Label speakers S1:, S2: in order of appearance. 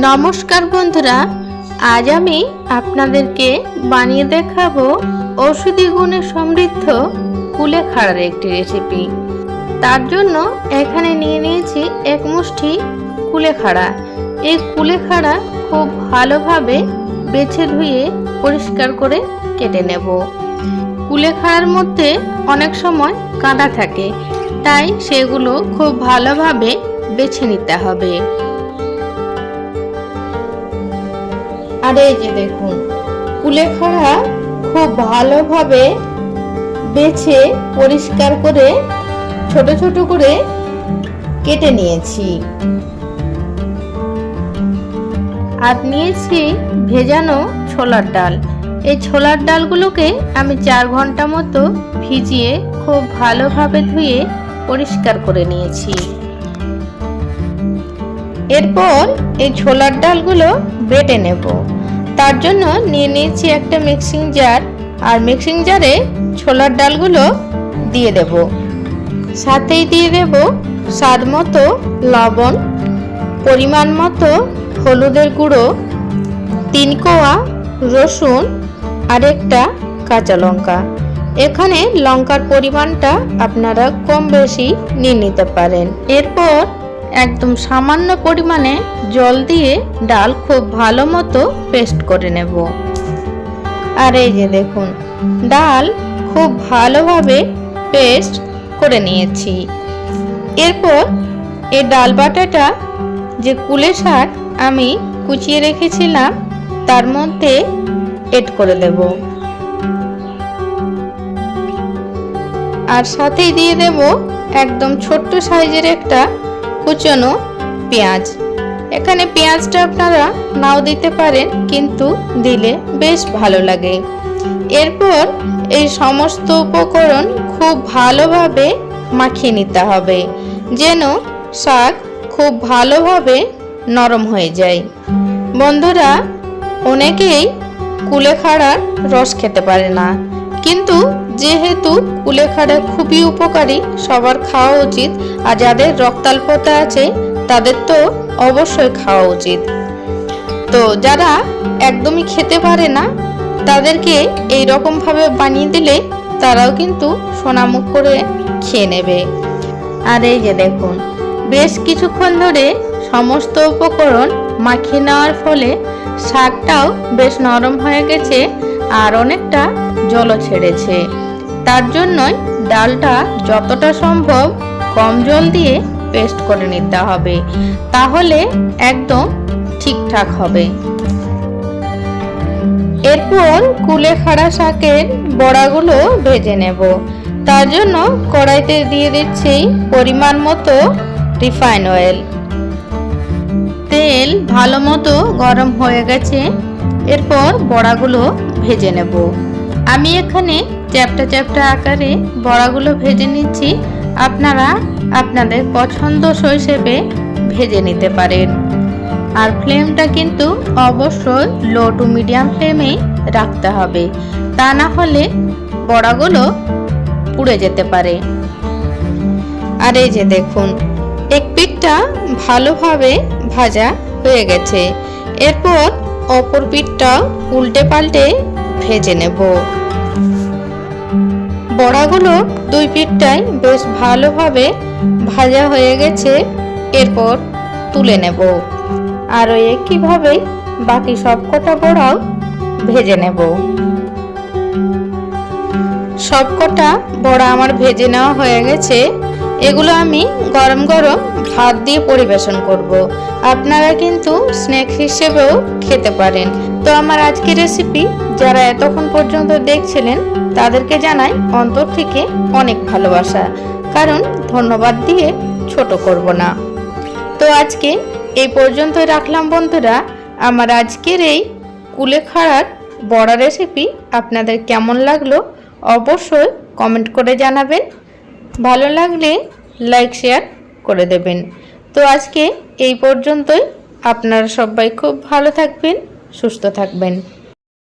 S1: নমস্কার বন্ধুরা, আজ আমি আপনাদেরকে বানিয়ে দেখাবো ঔষধি গুণে সমৃদ্ধ কুলেখাড়ার একটি রেসিপি তার জন্য এখানে নিয়ে নিয়েছি এক মুষ্টি কুলেখাড়া এই কুলেখাড়া খুব ভালোভাবে বেছে ধুয়ে পরিষ্কার করে কেটে নেব। কুলেখাড়ার মধ্যে অনেক সময় কাঁটা থাকে, তাই সেগুলো খুব ভালোভাবে বেছে নিতে হবে। আর এই যে দেখুন, কুলেখাড়া খুব ভালোভাবে বেছে, পরিষ্কার করে, ছোট ছোট করে কেটে নিয়েছি। আর নিয়েছি ভেজানো ছোলার ডাল। এই ছোলার ডালগুলোকে আমি চার ঘণ্টা মতো ভিজিয়ে খুব ভালোভাবে ধুয়ে পরিষ্কার করে নিয়েছি। এরপর এই ছোলার ডালগুলো বেটে নেব। তার জন্য নিয়ে নিয়েছি একটা মিক্সিং জার আর মিক্সিং জারে ছোলার ডালগুলো দিয়ে দেব। সাথেই দিয়ে দেব স্বাদ মতো লবণ, পরিমাণ মতো হলুদের গুঁড়ো, তিন কোয়া রসুন আর একটা কাঁচা লঙ্কা। এখানে লঙ্কার পরিমাণটা আপনারা কম বেশি নিয়ে নিতে পারেন। এরপর একদম সামান্য পরিমাণে জল দিয়ে ডাল খুব ভালো মতো পেস্ট করে নেব। আর এই যে দেখুন, ডাল খুব ভালোভাবে পেস্ট করে নিয়েছি। এরপর এই ডাল বাটাটা যে কুলে শাক আমি কুচিয়ে রেখেছিলাম, তার মধ্যে এড করে দেব। আর সাথেই দিয়ে দেব একদম ছোট্ট সাইজের একটা কুচনো পেঁয়াজ। এখানে পেঁয়াজটা আপনারা নাও দিতে পারেন, কিন্তু দিলে বেশ ভালো লাগে। এরপর এই সমস্ত উপকরণ খুব ভালোভাবে মাখিয়ে নিতে হবে, যেন শাক খুব ভালোভাবে নরম হয়ে যায়। বন্ধুরা, অনেকেই কুলেখাড়ার রস খেতে পারে না। কিন্তু যেহেতু কুলেখাড়া খুবই উপকারী, সবার খাওয়া উচিত, আর যাদের রক্তাল্পতা আছে, তাদের তো অবশ্যই খাওয়া উচিত। তো যারা একদমই খেতে পারে না, তাদেরকে এই রকমভাবে বানিয়ে দিলে তারাও কিন্তু সোনামুখ করে খেয়ে নেবে। আর এই যে দেখুন, বেশ কিছুক্ষণ ধরে সমস্ত উপকরণ মাখিয়ে নেওয়ার ফলে শাকটাও বেশ নরম হয়ে গেছে, আর অনেকটা জলও ছেড়েছে। তার জন্যই ডালটা যতটা সম্ভব কম জল দিয়ে পেস্ট করে নিতে হবে। তাহলে একদম ঠিকঠাক হবে। এরপর কুলেখাড়া শাকের বড়াগুলো ভেজে নেব। তার জন্য কড়াইতে দিয়ে দিচ্ছি পরিমাণ মতো রিফাইন অয়েল। তেল ভালো মতো গরম হয়ে গেছে। এরপর বড়াগুলো ভেজে নেব। আমি এখানে চ্যাপটা চ্যাপটা আকারে বড়াগুলো ভেজে নিচ্ছি। আপনারা আপনাদের পছন্দ হিসেবে ভেজে নিতে পারেন। আর ফ্লেমটা কিন্তু অবশ্যই লো টু মিডিয়াম ফ্লেমে রাখতে হবে। তা না হলে বড়াগুলো পুড়ে যেতে পারে। আর এই যে দেখুন, এক পিঠটা ভালোভাবে ভাজা হয়ে গেছে। এরপর অপর পিঠটা উল্টে পাল্টে ভেজে নেব। বড়াগুলো দুই পিঠটাই বেশ ভালোভাবে ভাজা হয়ে গেছে। এরপর তুলে নেব। আর ওই একইভাবেই বাকি সবকটা বড়াও ভেজে নেব। সবকটা বড়া আমার ভেজে নেওয়া হয়ে গেছে। এগুলো আমি গরম গরম ভাত দিয়ে পরিবেশন করব। আপনারা কিন্তু স্ন্যাক হিসেবেও খেতে পারেন। তো আমার আজকের রেসিপি যারা এতক্ষণ পর্যন্ত দেখছিলেন, তাদেরকে জানাই অন্তর থেকে অনেক ভালোবাসা। কারণ ধন্যবাদ দিয়ে ছোট করব না। তো আজকে এই পর্যন্তই রাখলাম বন্ধুরা। আমার আজকের এই কুলেখাড়ার বড়া রেসিপি আপনাদের কেমন লাগল অবশ্যই কমেন্ট করে জানাবেন। ভালো লাগলে লাইক শেয়ার করে দেবেন। তো আজকে এই পর্যন্তই। আপনারা সবাই খুব ভালো থাকবেন সুস্থ থাকবেন।